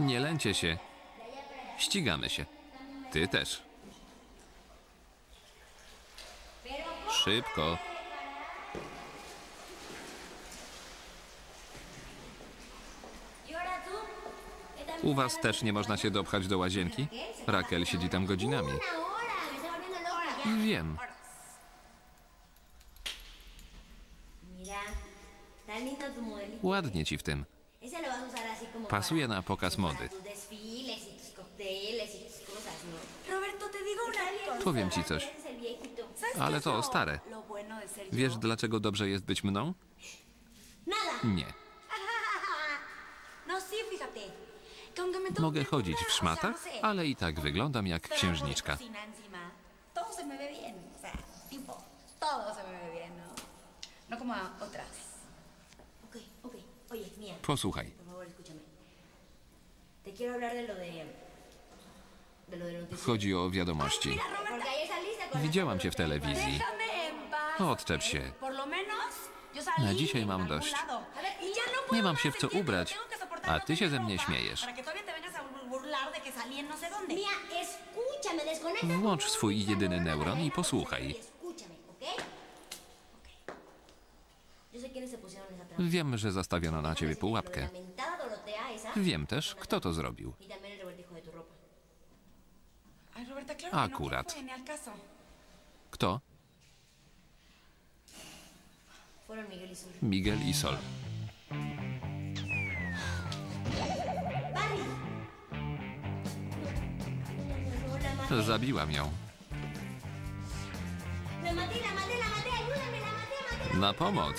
Nie lęcie się. Ścigamy się. Ty też. Szybko. U was też nie można się dopchać do łazienki? Raquel siedzi tam godzinami. Wiem. Ładnie ci w tym. Pasuje na pokaz mody. Powiem ci coś. Ese es el viejito. ¿Sabes Ale to stare. Wiesz, dlaczego dobrze jest być mną? Nie. No, Mogę chodzić w szmatach, no ale i tak wyglądam jak księżniczka. Posłuchaj. Por favor, escúchame. Te quiero hablar de lo de... De lo del noticiero. Chodzi o wiadomości. Con... Widziałam cię w telewizji. Odczep się. Salí Na dzisiaj mam dość. Y no Nie mam się w co ubrać, a no ty się ze mnie śmiejesz. No Włącz swój jedyny neurona neuron i posłuchaj. Wiem, że zastawiono na ciebie pułapkę. Wiem też, kto to zrobił. Akurat. Kto? Miguel i Sol. Zabiłam ją. Na pomoc.